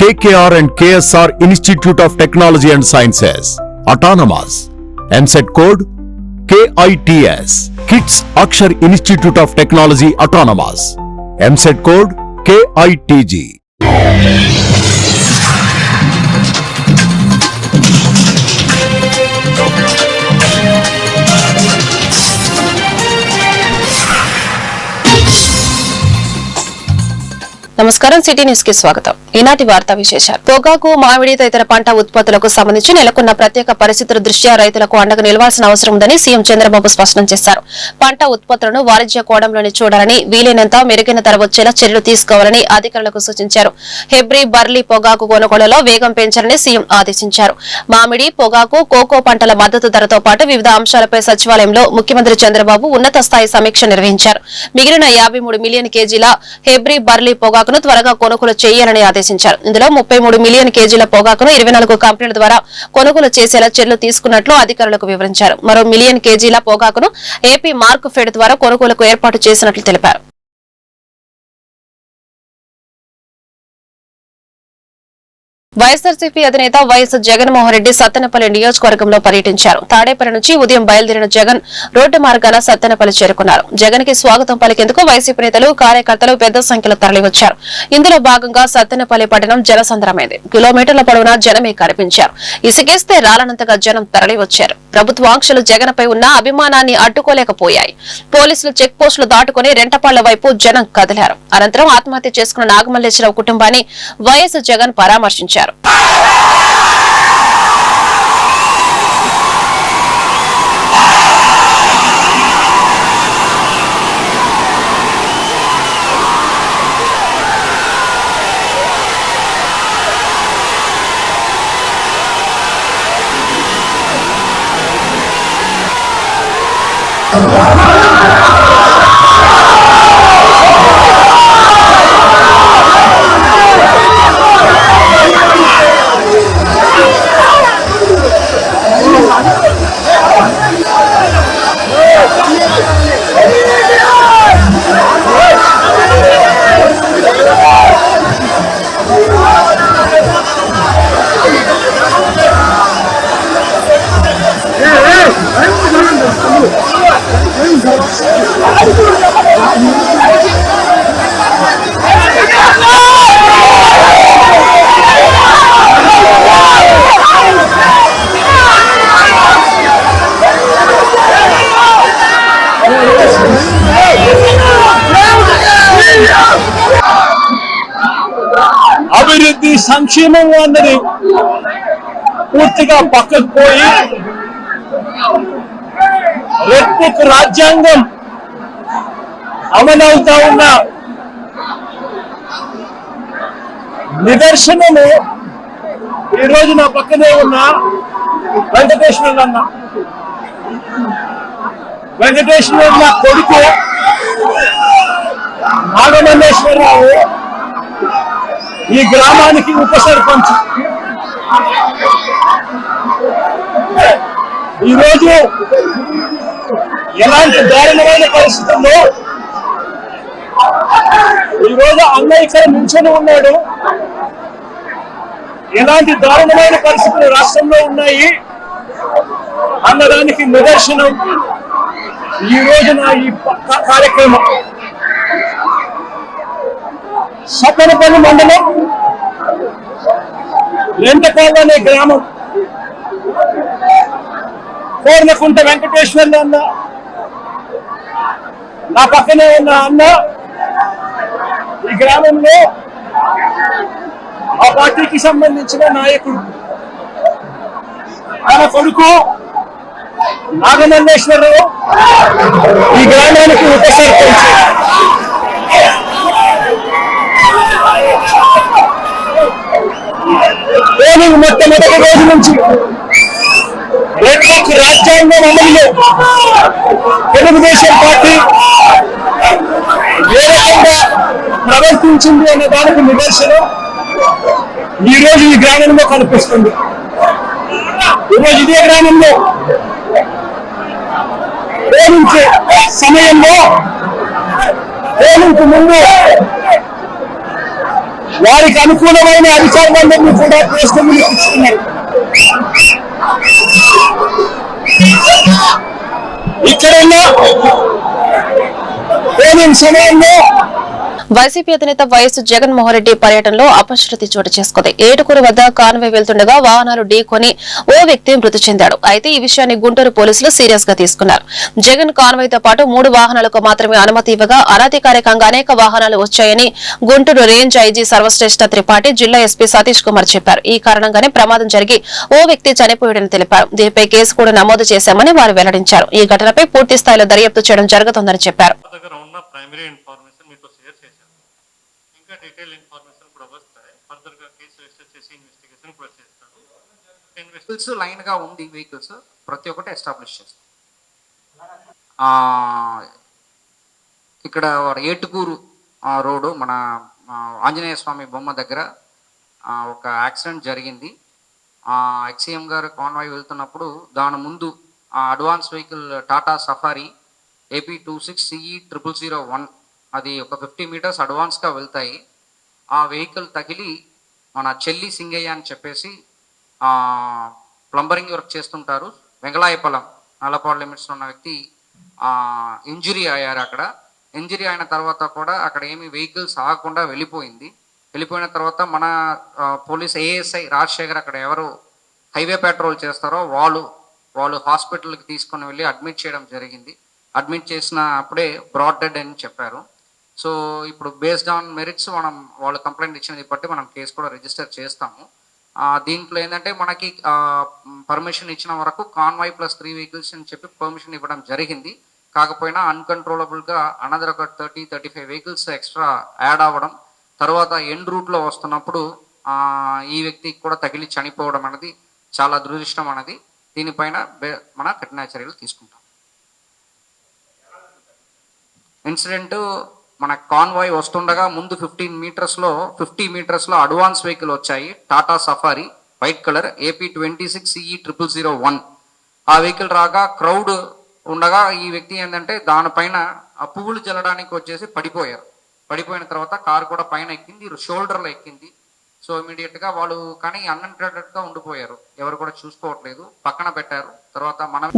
KKR and KSR Institute of Technology and Sciences. Autonomous. MSET code KITS. Kits Akshar Institute of Technology Autonomous. MSET code KITG. నమస్కారం city న్యూస్కి స్వాగతం. ఈనాటి వార్తా విశేషాలు. పొగాకు మామిడి తదితర పంట ఉత్పత్తులకు సంబంధించి నెలకొన్న ప్రత్యేక పరిస్థితుల దృష్ట్యా రైతులకు అండగా నిలవాల్సిన అవసరం ఉందని సీఎం చంద్రబాబు స్పష్టం చేశారు. పంట ఉత్పత్తులను వాణిజ్య కోణంలోనే చూడాలని వీలైనంత మెరుగైన ధర వచ్చేలా చర్యలు తీసుకోవాలని అధికారులకు సూచించారు. హెబ్రి బర్లీ పొగాకు కొనుగోలులో వేగం పెంచాలని సీఎం ఆదేశించారు. మామిడి పొగాకు కోకో పంటల మద్దతు ధరతో పాటు వివిధ అంశాలపై సచివాలయంలో ముఖ్యమంత్రి చంద్రబాబు ఉన్నత స్థాయి సమీక్ష నిర్వహించారు. మిగిలిన యాభై మిలియన్ కేజీల హెబ్రి బర్లీ పొగాకు పొగాకును త్వరగా కొనుగోలు చేయాలని ఆదేశించారు. ఇందులో ముప్పై మిలియన్ కేజీల పొగాకును ఇరవై నాలుగు కంపెనీల ద్వారా కొనుగోలు చేసేలా చర్యలు తీసుకున్నట్లు అధికారులకు వివరించారు. మరో మిలియన్ కేజీల పొగాకును ఏపీ మార్క్ ఫెడ్ ద్వారా కొనుగోలుకు ఏర్పాటు చేసినట్లు తెలిపారు. వైఎస్ఆర్సీపీ అధినేత వైఎస్ జగన్మోహన్ రెడ్డి సత్తెనపల్లి నియోజకవర్గంలో పర్యటించారు. తాడేపల్లి నుంచి ఉదయం బయలుదేరిన జగన్ రోడ్డు మార్గాన సత్తెనపల్లి చేరుకున్నారు. జగన్కి స్వాగతం పలికేందుకు వైసీపీ నేతలు కార్యకర్తలు పెద్ద సంఖ్యలో తరలివచ్చారు. ఇందులో భాగంగా సత్తెనపల్లి పట్టణం జనసంద్రమైంది కిలోమీటర్ల పొడవునా జనమే కనిపించారు. ఇసుకేస్తే రాలనంతగా జనం తరలివచ్చారు. ప్రభుత్వ ఆంక్షలు జగన్ పై ఉన్న అభిమానాన్ని అడ్డుకోలేకపోయాయి. పోలీసులు చెక్ పోస్టులు దాటుకుని రెంటపాళ్ళ వైపు జనం కదిలారు. అనంతరం ఆత్మహత్య చేసుకున్న నాగమల్లేశ్వరరావు కుటుంబాన్ని వైఎస్ జగన్ పరామర్శించారు. anunciaram. Wow. Yeah. సంక్షేమం అన్నది పూర్తిగా పక్కకు పోయి రెడ్ బుక్ రాజ్యాంగం అమలవుతా ఉన్న నిదర్శనము ఈ రోజు నా పక్కనే ఉన్న వెంకటేశ్వరుడు అన్న వెంకటేశ్వరుడు నా కొడుకు నాగమల్లేశ్వరరావు ఈ గ్రామానికి ఉప సర్పంచ్. ఈరోజు ఎలాంటి దారుణమైన పరిస్థితుల్లో ఈరోజు అన్నయ్య ఇక్కడ నిల్చొని ఉన్నాడు. ఎలాంటి దారుణమైన పరిస్థితులు రాష్ట్రంలో ఉన్నాయి అన్నదానికి నిదర్శనం. ఈ రోజున ఈ కార్యక్రమం. సత్తనపల్లి మండలం రెంటపాడు అనే గ్రామం. కోర్లకుంట వెంకటేశ్వర్లు అన్న నా పక్కనే ఉన్న అన్న ఈ గ్రామంలో ఆ పార్టీకి సంబంధించిన నాయకుడు. ఆయన కొడుకు నాగమల్లేశ్వరరావు. ఈ గ్రామానికి ఉప సర్పంచ్. పోలింగ్ మొట్టమొదటి రోజు నుంచి రెడ్ రాజ్యాంగం అమలులో తెలుగుదేశం పార్టీ ఏ రకంగా ప్రవర్తించింది అనే దానికి నిదర్శనం ఈ రోజు ఈ గ్రామంలో కనిపిస్తుంది. ఈరోజు ఇదే గ్రామంలో పోలించే సమయంలో పోలింగ్ ముందు వారికి అనుకూలమైన అధికారులందరినీ కూడా ప్రశ్నలు ఇస్తున్నారు ఇక్కడ ఉన్న పోలింగ్ సమయంలో వైసీపీ అధినేత వైఎస్ జగన్మోహన్ రెడ్డి పర్యటనలో అపశృతి చోటు చేసుకుంది. ఏటుకూరు వద్ద కాన్వే వెళ్తుండగా వాహనాలు ఢీకొని ఓ వ్యక్తి మృతి చెందాడు. అయితే ఈ విషయాన్ని గుంటూరు పోలీసులు సీరియస్గా తీసుకున్నారు. జగన్ కాన్వేతో పాటు మూడు వాహనాలకు మాత్రమే అనుమతి ఇవ్వగా అనధికారికంగా అనేక వాహనాలు వచ్చాయని గుంటూరు రేంజ్ ఐజీ సర్వశ్రేష్ఠ త్రిపాఠి జిల్లా ఎస్పీ సతీష్ కుమార్ చెప్పారు. ఈ కారణంగానే ప్రమాదం జరిగి ఓ వ్యక్తి చనిపోయాడని తెలిపారు. దీనిపై కేసు కూడా నమోదు చేశామని వారు వెల్లడించారు. ఈ ఘటనపై పూర్తి స్థాయిలో దర్యాప్తు చేయడం జరుగుతుందని చెప్పారు మా దగ్గర ఉన్న ప్రైమరీ ఇన్ఫర్మేషన్ మీతో షేర్ చేశాను ఇంకా డీటెయిల్ ఇన్ఫర్మేషన్ ఇప్పుడు వస్తాయి. ఫర్దర్గా కేసు రిజిస్టర్ చేసి ఇన్వెస్టిగేషన్ కూడా చేస్తాను వెహికల్స్ లైన్గా ఉంది వెహికల్స్ ప్రతి ఒక్కటి ఎస్టాబ్లిష్ చేస్తాం. ఇక్కడ ఏటుకూరు రోడ్డు మన ఆంజనేయ స్వామి బొమ్మ దగ్గర ఒక యాక్సిడెంట్ జరిగింది. ఎక్సీఎం గారు కాన్వాయ్ వెళ్తున్నప్పుడు దాని ముందు ఆ advance vehicle Tata Safari AP two six CE triple zero one అది ఒక ఫిఫ్టీ మీటర్స్ అడ్వాన్స్గా వెళ్తాయి. ఆ వెహికల్ తగిలి మన చెల్లి సింగయ్య అని చెప్పేసి ప్లంబరింగ్ వర్క్ చేస్తుంటారు. వెంగళాయపలం నల్లపాడు లిమిట్స్లో ఉన్న వ్యక్తి ఇంజురీ అయ్యారు అక్కడ. ఇంజురీ అయిన తర్వాత కూడా అక్కడ ఏమి వెహికల్స్ ఆగకుండా వెళ్ళిపోయింది. వెళ్ళిపోయిన తర్వాత మన పోలీస్ ఏఎస్ఐ రాజశేఖర్ అక్కడ ఎవరు హైవే పెట్రోల్ చేస్తారో వాళ్ళు వాళ్ళు హాస్పిటల్కి తీసుకొని వెళ్ళి అడ్మిట్ చేయడం జరిగింది. అడ్మిట్ చేసిన అప్పుడే బ్రాడ్ డెడ్ అని చెప్పారు. సో ఇప్పుడు బేస్డ్ ఆన్ మెరిట్స్ మనం వాళ్ళు కంప్లైంట్ ఇచ్చినది బట్టి మనం కేసు కూడా రిజిస్టర్ చేస్తాము. దీంట్లో ఏంటంటే మనకి పర్మిషన్ ఇచ్చిన వరకు కాన్వాయ్ ప్లస్ త్రీ వెహికల్స్ అని చెప్పి పర్మిషన్ ఇవ్వడం జరిగింది. కాకపోయినా అన్కంట్రోలబుల్గా అనదర్ ఒక thirty thirty five vehicles extra add అవ్వడం తర్వాత ఎండ్ రూట్లో వస్తున్నప్పుడు ఈ వ్యక్తికి కూడా తగిలి చనిపోవడం అనేది చాలా దురదృష్టం అనేది దీనిపైన మన కఠిన చర్యలు తీసుకుంటాం. ఇన్సిడెంట్ మన కాన్వాయ్ వస్తుండగా ముందు ఫిఫ్టీన్ మీటర్స్లో ఫిఫ్టీ మీటర్స్లో అడ్వాన్స్ వెహికల్ వచ్చాయి. Tata Safari white colour AP twenty six CE triple zero one ఆ వెహికల్ రాగా క్రౌడ్ ఉండగా ఈ వ్యక్తి ఏంటంటే దానిపైన ఆ పువ్వులు జల్లడానికి వచ్చేసి పడిపోయారు. పడిపోయిన తర్వాత కారు కూడా పైన ఎక్కింది షోల్డర్లో ఎక్కింది. సో ఇమీడియట్గా వాళ్ళు కానీ అన్ఇంటెడెడ్ ఉండిపోయారు. ఎవరు కూడా చూసుకోవట్లేదు. పక్కన పెట్టారు.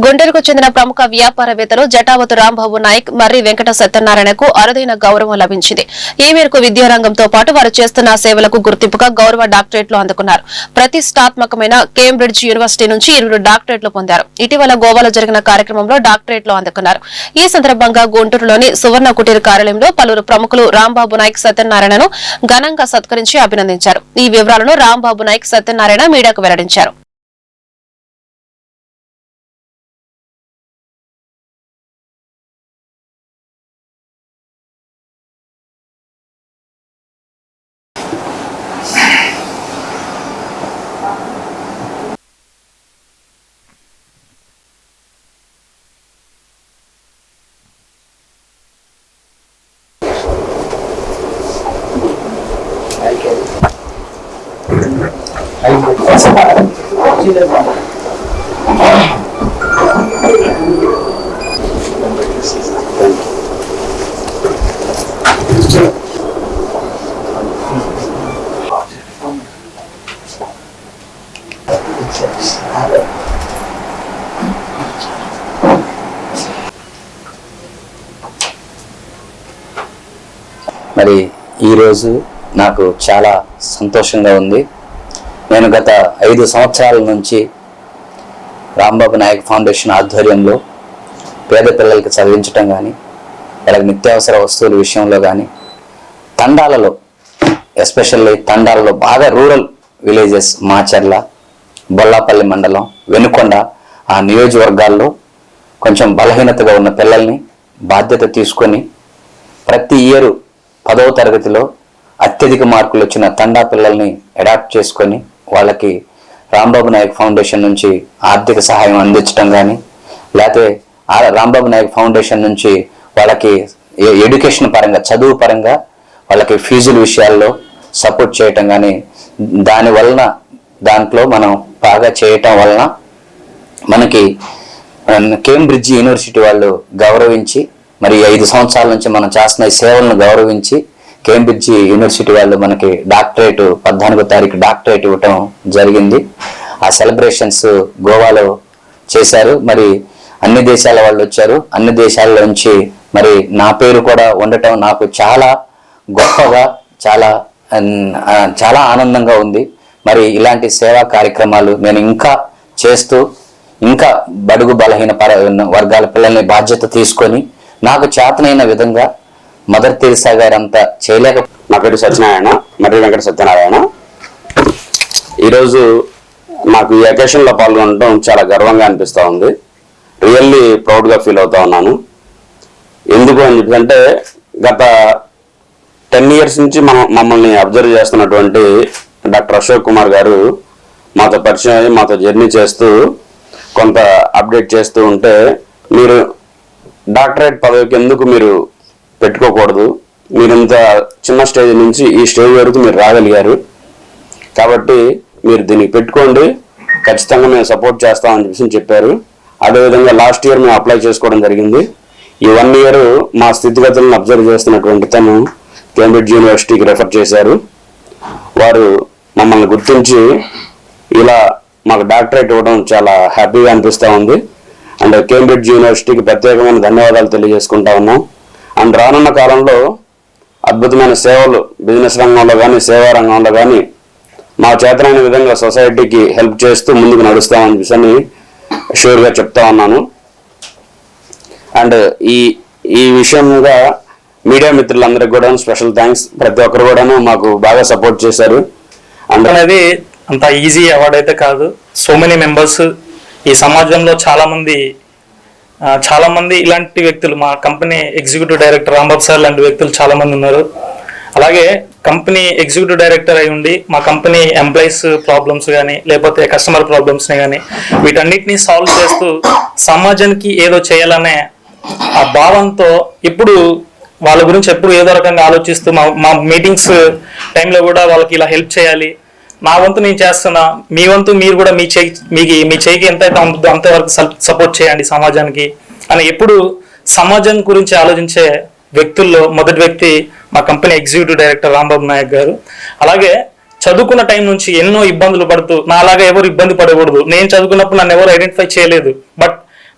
గుంటూరుకు చెందిన ప్రముఖ వ్యాపారవేత్తలు జటావతు రాంబాబు నాయక్ మర్రి వెంకట సత్యనారాయణకు అరుదైన గౌరవం లభించింది. ఈ మేరకు విద్యారంగంతో పాటు వారు చేస్తున్న సేవలకు గుర్తింపుగా గౌరవ డాక్టరేట్లు అందుకున్నారు. ప్రతిష్టాత్మకమైన కేంబ్రిడ్జ్ యూనివర్సిటీ నుంచి ఇరువురు డాక్టరేట్లు పొందారు. ఇటీవల గోవాలో జరిగిన కార్యక్రమంలో డాక్టరేట్లు అందుకున్నారు. ఈ సందర్భంగా గుంటూరులోని సువర్ణ కుటీర కార్యాలయంలో పలువురు ప్రముఖులు రాంబాబు నాయక్ సత్యనారాయణను ఘనంగా సత్కరించి అభినందించారు. ఈ వివరాలను రాంబాబు నాయక్ సత్యనారాయణ మీడియాకు వెల్లడించారు. మరి ఈరోజు నాకు చాలా సంతోషంగా ఉంది. నేను గత ఐదు సంవత్సరాల నుంచి రాంబాబు నాయక్ ఫౌండేషన్ ఆధ్వర్యంలో పేద పిల్లలకి చదివించటం కానీ వాళ్ళకి నిత్యావసర వస్తువుల విషయంలో కానీ తండాలలో ఎస్పెషల్లీ తండాలలో బాగా రూరల్ విలేజెస్ మాచర్ల బొల్లాపల్లి మండలం వెనుకొండ ఆ నియోజకవర్గాల్లో కొంచెం బలహీనతగా ఉన్న పిల్లల్ని బాధ్యత తీసుకొని ప్రతి ఇయర్ పదవ తరగతిలో అత్యధిక మార్కులు వచ్చిన తండా పిల్లల్ని అడాప్ట్ చేసుకొని వాళ్ళకి రాంబాబు నాయక్ ఫౌండేషన్ నుంచి ఆర్థిక సహాయం అందించడం కానీ లేకపోతే ఆ రాంబాబు నాయక్ ఫౌండేషన్ నుంచి వాళ్ళకి ఎడ్యుకేషన్ పరంగా చదువు పరంగా వాళ్ళకి ఫీజుల విషయాల్లో సపోర్ట్ చేయటం కానీ దాని వలన దాంట్లో మనం బాగా చేయటం వలన మనకి కేంబ్రిడ్జ్ యూనివర్సిటీ వాళ్ళు గౌరవించి మరి ఐదు సంవత్సరాల నుంచి మనం చేస్తున్న ఈ సేవలను గౌరవించి కేంబ్రిడ్జ్ యూనివర్సిటీ వాళ్ళు మనకి డాక్టరేట్ పద్నాలుగో తారీఖు డాక్టరేట్ ఇవ్వటం జరిగింది. ఆ సెలబ్రేషన్స్ గోవాలో చేశారు. మరి అన్ని దేశాల వాళ్ళు వచ్చారు. అన్ని దేశాల నుంచి మరి నా పేరు కూడా ఉండటం నాకు చాలా గొప్పగా చాలా చాలా ఆనందంగా ఉంది. మరి ఇలాంటి సేవా కార్యక్రమాలు నేను ఇంకా చేస్తూ ఇంకా బడుగు బలహీన వర్గాల పిల్లల్ని బాధ్యత తీసుకొని నాకు చేతనైన విధంగా మదర్ తెరిసా గారు అంతా చేయలేక నా పేరు సత్యనారాయణ మర్రి వెంకట సత్యనారాయణ. ఈరోజు నాకు ఈ అకేషన్లో పాల్గొనడం చాలా గర్వంగా అనిపిస్తూ ఉంది. రియల్లీ ప్రౌడ్గా ఫీల్ అవుతా ఉన్నాను. ఎందుకు అని చెప్పంటే గత టెన్ ఇయర్స్ నుంచి మనం మమ్మల్ని అబ్జర్వ్ చేస్తున్నటువంటి డాక్టర్ అశోక్ కుమార్ గారు మాతో పరిచయం అయ్యి మాతో జర్నీ చేస్తూ కొంత అప్డేట్ చేస్తూ ఉంటే మీరు డాక్టరేట్ పదవికి ఎందుకు మీరు పెట్టుకోకూడదు. మీరు ఇంత చిన్న స్టేజ్ నుంచి ఈ స్టేజ్ వరకు మీరు రాగలిగారు. కాబట్టి మీరు దీనికి పెట్టుకోండి. ఖచ్చితంగా మేము సపోర్ట్ చేస్తామని చెప్పేసి చెప్పారు. అదేవిధంగా లాస్ట్ ఇయర్ మేము అప్లై చేసుకోవడం జరిగింది. ఈ వన్ ఇయర్ మా స్థితిగతులను అబ్జర్వ్ చేస్తున్నటువంటి తను కేంబ్రిడ్జ్ యూనివర్సిటీకి రెఫర్ చేశారు. వారు మమ్మల్ని గుర్తించి ఇలా మాకు డాక్టరేట్ ఇవ్వడం చాలా హ్యాపీగా అనిపిస్తూ ఉంది. అండ్ కేంబ్రిడ్జ్ యూనివర్సిటీకి ప్రత్యేకమైన ధన్యవాదాలు తెలియజేసుకుంటా ఉన్నాం. అండ్ రానున్న కాలంలో అద్భుతమైన సేవలు బిజినెస్ రంగంలో కానీ సేవా రంగంలో కానీ మా చేతనైన విధంగా సొసైటీకి హెల్ప్ చేస్తూ ముందుకు నడుస్తామని విషయాన్ని షూర్గా చెప్తా ఉన్నాను. అండ్ ఈ ఈ విషయంగా మీడియా మిత్రులందరికీ కూడా స్పెషల్ థ్యాంక్స్. ప్రతి ఒక్కరు కూడాను మాకు బాగా సపోర్ట్ చేశారు. అనేది అంత ఈజీ అవార్డు అయితే కాదు. సో మెనీ మెంబర్స్ ఈ సమాజంలో చాలామంది చాలామంది ఇలాంటి వ్యక్తులు మా company executive director Rambabu sir లాంటి వ్యక్తులు చాలామంది ఉన్నారు. అలాగే కంపెనీ ఎగ్జిక్యూటివ్ డైరెక్టర్ అయి ఉండి మా కంపెనీ ఎంప్లాయీస్ ప్రాబ్లమ్స్ కానీ లేకపోతే కస్టమర్ ప్రాబ్లమ్స్ని కానీ వీటన్నిటిని సాల్వ్ చేస్తూ సమాజానికి ఏదో చేయాలనే ఆ భావంతో ఇప్పుడు వాళ్ళ గురించి ఎప్పుడు ఏదో రకంగా ఆలోచిస్తూ మా మా మీటింగ్స్ టైంలో కూడా వాళ్ళకి ఇలా హెల్ప్ చేయాలి. నా వంతు నేను చేస్తున్నా. మీ వంతు మీరు కూడా మీ చేయి మీకు మీ చేయికి ఎంత అయితే ఉంటుందో అంతవరకు సపోర్ట్ చేయండి సమాజానికి. అని ఎప్పుడు సమాజం గురించి ఆలోచించే వ్యక్తుల్లో మొదటి వ్యక్తి మా company executive director Rambabu Nayak garu. అలాగే చదువుకున్న టైం నుంచి ఎన్నో ఇబ్బందులు పడుతూ నాలాగా ఎవరు ఇబ్బంది పడకూడదు. నేను చదువుకున్నప్పుడు నన్ను ఎవరు ఐడెంటిఫై చేయలేదు. బట్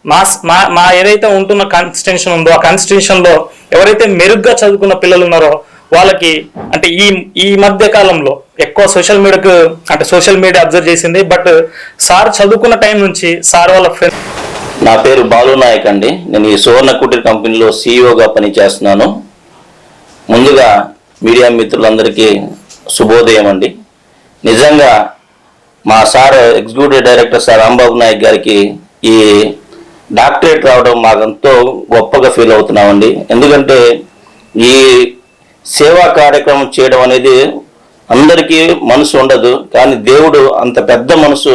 మా మా మా ఏదైతే ఉంటున్న కాన్స్టిట్యూషన్ ఉందో ఆ కాన్స్టిట్యూషన్లో ఎవరైతే మెరుగ్గా చదువుకున్న పిల్లలు ఉన్నారో వాళ్ళకి అంటే ఈ ఈ మధ్య కాలంలో ఎక్కువ సోషల్ మీడియాకు అంటే సోషల్ మీడియా అబ్జర్వ్ చేసింది. బట్ సార్ చదువుకున్న టైం నుంచి సార్ వాళ్ళ ఫ్రెండ్ నా పేరు బాలు నాయక్ అండి. నేను ఈ సువర్ణ కుటీర్ కంపెనీలో సీఈఓగా పనిచేస్తున్నాను. ముందుగా మీడియా మిత్రులందరికీ శుభోదయం అండి. నిజంగా మా sir executive director sir Rambabu Nayak గారికి ఈ డాక్టరేట్ రావడం మాకెంతో గొప్పగా ఫీల్ అవుతున్నామండి. ఎందుకంటే ఈ సేవా కార్యక్రమం చేయడం అనేది అందరికీ మనసు ఉండదు కానీ దేవుడు అంత పెద్ద మనసు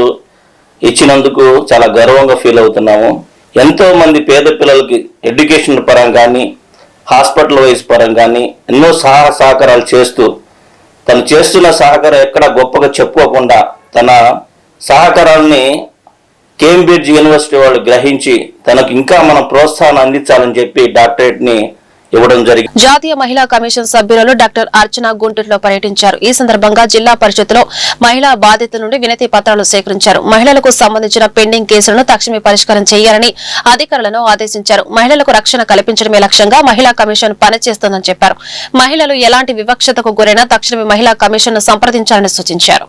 ఇచ్చినందుకు చాలా గర్వంగా ఫీల్ అవుతున్నాము. ఎంతో మంది పేద పిల్లలకి ఎడ్యుకేషన్ పరంగా కానీ హాస్పిటల్ వైజ్ పరంగా కానీ ఎన్నో సహాయ సహకారాలు చేస్తూ తను చేస్తున్న సహకారం ఎక్కడ గొప్పగా చెప్పుకోకుండా తన సహకారాలని కేంబ్రిడ్జ్ యూనివర్సిటీ వాళ్ళు గ్రహించి తనకు ఇంకా మనం ప్రోత్సాహం అందించాలని చెప్పి డాక్టరేట్ని ఇవ్వడం జరిగింది. జాతీయ మహిళా కమిషన్ సభ్యురాలు డాక్టర్ అర్చన గుంటూరులో పర్యటించారు. ఈ సందర్భంగా జిల్లా పరిషత్లో మహిళా బాధితుల నుండి వినతి పత్రాలు సేకరించారు. మహిళలకు సంబంధించిన పెండింగ్ కేసులను తక్షణమే పరిష్కారం చేయాలని అధికారులను ఆదేశించారు. మహిళలకు రక్షణ కల్పించడమే లక్ష్యంగా మహిళా కమిషన్ పనిచేస్తోందని చెప్పారు. మహిళలు ఎలాంటి వివక్షతకు గురైనా తక్షణమే మహిళా కమిషన్ను సంప్రదించాలని సూచించారు.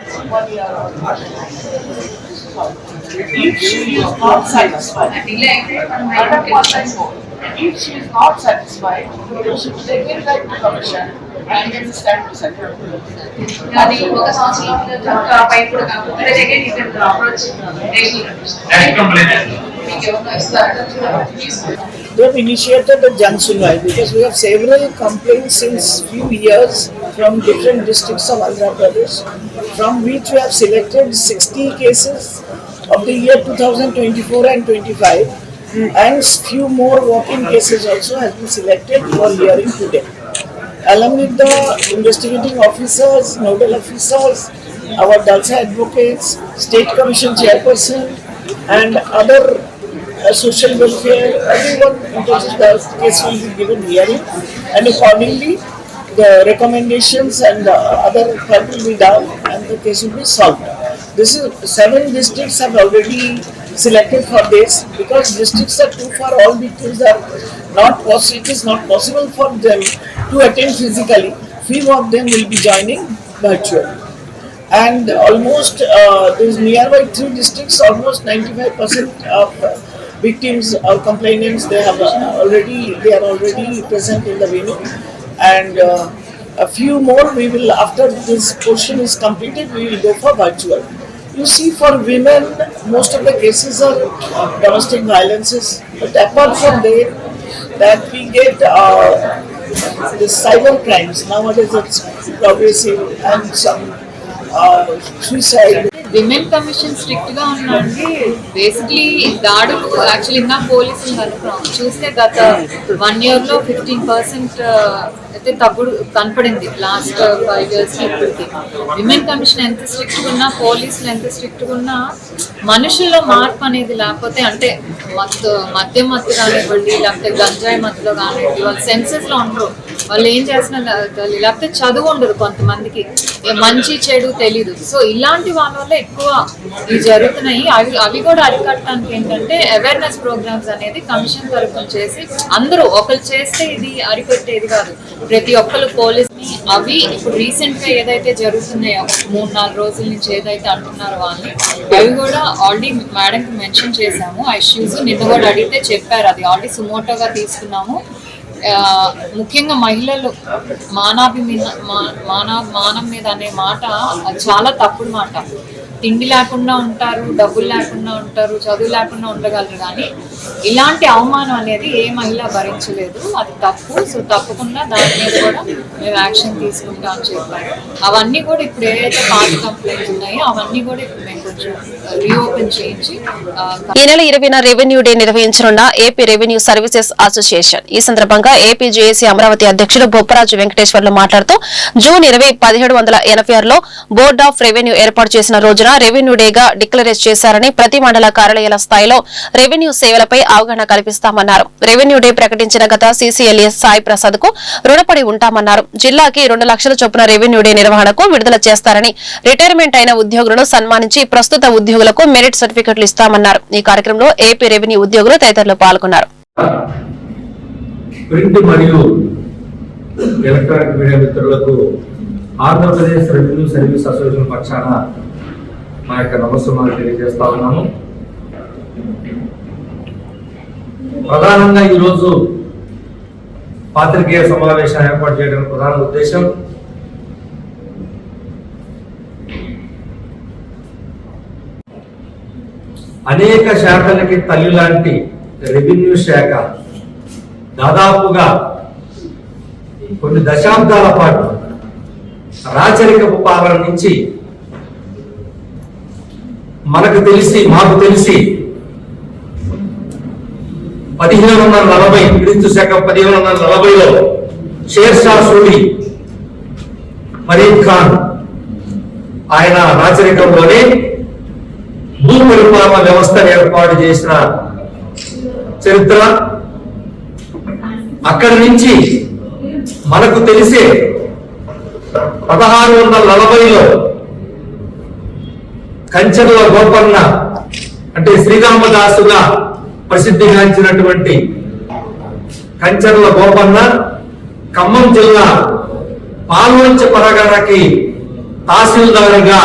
If she is not satisfied, Madam Constance, if she is not satisfied, you should take it back to commission and then stand to second. అది ఒక సంవత్సరంలో కనుక పైపుడు కాకపోతే again you can approach national commission. మీకు ఎవరినో ఇస్తారట చూడండి. They have initiated the Jan Sunwai because we have several complaints since few years from different districts of Andhra Pradesh, from which we have selected 60 cases of the year 2024 and 25, and few more walk-in cases also has been selected for hearing today. Along with the investigating officers, nodal officers, our Dalsa advocates, state commission chairperson, and other uh, social welfare, everyone interested the case will be given hearing and accordingly the recommendations and uh, other part will be done and the case will be solved. This is, seven districts have already selected for this because districts are too far, all victims are not possible, it is not possible for them to attend physically. Few of them will be joining virtually and almost uh, these nearby three districts, almost 95% of victims or complainants they have uh, already they are already present in the venue, and uh, a few more we will after this portion is completed we will go for virtual. You see, for women, most of the cases are domestic violences, but apart from that, that we get uh, the cyber crimes nowadays it's progressive and some uh, suicide women commission స్ట్రిక్ట్గా ఉందండి basically దాడులు actually ఇంకా పోలీసులు కలుపుతాం చూస్తే గత one ఇయర్లో fifteen percent అయితే తప్పుడు కనపడింది. లాస్ట్ ఫైవ్ ఇయర్స్ ఇప్పటికి. విమెన్ కమిషన్ ఎంత స్ట్రిక్ట్ ఉన్నా పోలీసులు ఎంత స్ట్రిక్ట్ ఉన్నా మనుషుల్లో మార్పు అనేది లేకపోతే అంటే మత్తు మద్యం మత్తు కానివ్వండి లేకపోతే గంజాయి మత్తులో కానివ్వండి వాళ్ళు సెన్సెస్లో ఉండరు. వాళ్ళు ఏం చేస్తున్నారు? లేకపోతే చదువు ఉండదు కొంతమందికి. మంచి చెడు తెలీదు. సో ఇలాంటి వాళ్ళ వల్ల ఎక్కువ ఇవి జరుగుతున్నాయి. అవి అవి కూడా అరికట్టడానికి ఏంటంటే అవేర్నెస్ ప్రోగ్రామ్స్ అనేది కమిషన్ తరఫున చేసి అందరూ ఒకరు చేస్తే ఇది అరికట్టేది కాదు. ప్రతి ఒక్కరు పోలీస్ అవి ఇప్పుడు రీసెంట్గా ఏదైతే జరుగుతున్నాయో ఒక మూడు నాలుగు రోజుల నుంచి ఏదైతే అంటున్నారో వాళ్ళని అవి కూడా ఆల్రెడీ మేడం కి మెన్షన్ చేశాము. ఆ ఇష్యూస్ నిన్న కూడా అడిగితే చెప్పారు. అది ఆల్రెడీ సుమోటోగా తీసుకున్నాము. ముఖ్యంగా మహిళలు మానాభి మీద మానవ మానం మీద అనే మాట అది చాలా తప్పుడు మాట. తిండి లేకుండా ఉంటారు డబ్బులు లేకుండా ఉంటారు చదువు లేకుండా ఉండగలరు. కానీ ఇలాంటి అవమానం అనేది ఏ మహిళ భరించలేదు. అది తప్పు. సో తప్పకుండా దాని మీద కూడా మేము యాక్షన్ తీసుకుంటాం అని చెప్పారు. అవన్నీ కూడా ఇప్పుడు ఏదైతే పాత కంప్లైంట్స్ ఉన్నాయో అవన్నీ కూడా ఇప్పుడు మేము కొంచెం రీఓపెన్ చేయించి ఈ నెల ఇరవైన రెవెన్యూ డే నిర్వహించనున్న ఏపీ రెవెన్యూ సర్వీసెస్ అసోసియేషన్. ఈ సందర్భంగా ఏపీ జేఏసీ అమరావతి అధ్యక్షుడు బొప్పరాజు వెంకటేశ్వర్లు మాట్లాడుతూ జూన్ ఇరవై పదిహేడు వందల ఎనభై ఆరులో బోర్డ్ ఆఫ్ రెవెన్యూ ఏర్పాటు చేసిన రోజున రెవెన్యూ డేగా డిక్లరేట్ చేశారని ప్రతి మండల కార్యాలయాల స్థాయిలో రెవెన్యూ సేవలపై అవగాహన కల్పిస్తామన్నారు. రెవెన్యూ డే ప్రకటించిన గత సీసీఎల్ఎస్ సాయి ప్రసాద్కు రుణపడి ఉంటామన్నారు. జిల్లాకి రెండు లక్షల చొప్పున రెవెన్యూ డే నిర్వహణకు విడుదల చేస్తారని రిటైర్మెంట్ అయిన ఉద్యోగులను సన్మానించి ప్రస్తుత ఉద్యోగులకు మెరిట్ సర్టిఫికెట్లు ఇస్తామన్నారు. ఈ కార్యక్రమంలో ఏపీ రెవెన్యూ ఉద్యోగులు తదితరులు పాల్గొన్నారు. ప్రింట్ మరియు ఎలక్ట్రానిక్ మీడియా మిత్రులకు ఆంధ్రప్రదేశ్ రెవెన్యూ సర్వీస్ అసోసియేషన్ పక్షాన మా యొక్క నమస్సుమాలు తెలియజేస్తా ఉన్నాను. ప్రధానంగా ఈరోజు పాత్రికేయ సమావేశం ఏర్పాటు చేయడం ప్రధాన ఉద్దేశం అనేక శాఖలకి తల్లి లాంటి రెవెన్యూ శాఖ దాదాపుగా కొన్ని దశాబ్దాల పాటు రాచరికపు పాలన నుంచి మనకు తెలిసి మాకు తెలిసి. పదిహేను వందల నలభై క్రీస్తు శకం పదిహేను వందల నలభైలో షేర్ షా సూరి ఫరీద్ ఖాన్ ఆయన రాచరికంలోనే భూ పరిపాలన వ్యవస్థను ఏర్పాటు చేసిన చరిత్ర. అక్కడి నుంచి మనకు తెలిసే పదహారు వందల నలభైలో కంచెల గోపన్న అంటే శ్రీరామదాసుగా ప్రసిద్ధిగాంచినటువంటి కంచర్ల గోపన్న ఖమ్మం జిల్లా పాల్వంచ పరగణకి తహసీల్దారుగా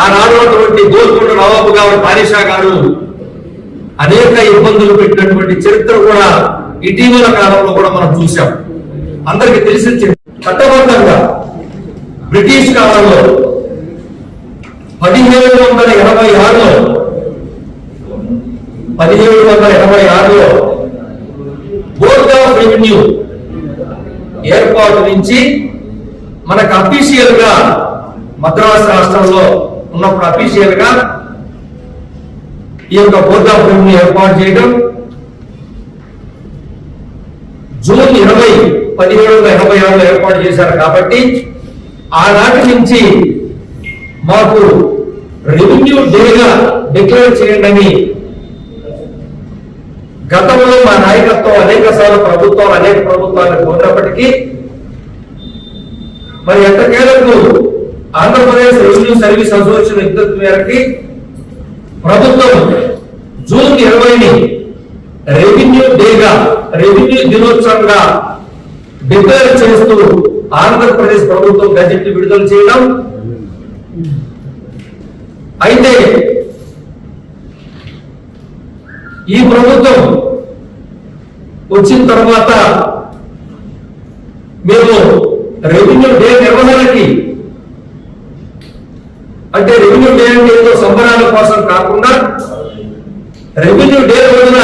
ఆనాడున్నటువంటి అటువంటి గోల్కొండ నవాబు గారు పారిషా గారు అనేక ఇబ్బందులు పెట్టినటువంటి చరిత్ర కూడా ఇటీవల కాలంలో కూడా మనం చూసాం అందరికి తెలిసి చట్టబద్ధంగా బ్రిటిష్ కాలంలో పదిహేడు వందల ఎనభై ఆరులో పదిహేడు వందల ఎనభై ఆరులో బోర్డ్ ఆఫ్ రెవెన్యూ ఏర్పాటు నుంచి మనకు అఫీషియల్గా మద్రాసు రాష్ట్రంలో ఉన్నప్పుడు అఫీషియల్గా ఈ యొక్క బోర్డ్ ఆఫ్ రెవెన్యూ ఏర్పాటు చేయడం. జూన్ ఇరవై పదిహేడు వందల ఎనభై ఆరులో ఏర్పాటు చేశారు కాబట్టి ఆనాటి నుంచి మాకు రెవెన్యూ డేగా డిక్లేర్ చేయండి. గతంలో మా నాయకత్వం అనేక సార్లు ప్రభుత్వాలు అనేక ప్రభుత్వాలు కోరినప్పటికీ మరి ఎంతకేలకు ఆంధ్రప్రదేశ్ రెవెన్యూ సర్వీస్ అసోసియేషన్ విజ్ఞప్తి మేరకి ప్రభుత్వం జూన్ ఇరవైని రెవెన్యూ డేగా రెవెన్యూ దినోత్సవంగా డిక్లేర్ చేస్తూ ఆంధ్రప్రదేశ్ ప్రభుత్వం గజెట్ విడుదల చేయడం అయితే ఈ ప్రభుత్వం వచ్చిన తర్వాత మేము రెవెన్యూ డే నిర్వహణకి అంటే రెవెన్యూ డే అంటే ఏదో సంబరాల కోసం కాకుండా రెవెన్యూ డే రోజున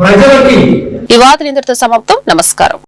ప్రజలకి ఈ వార్తలు ఇంతటితో సమాప్తం. నమస్కారం.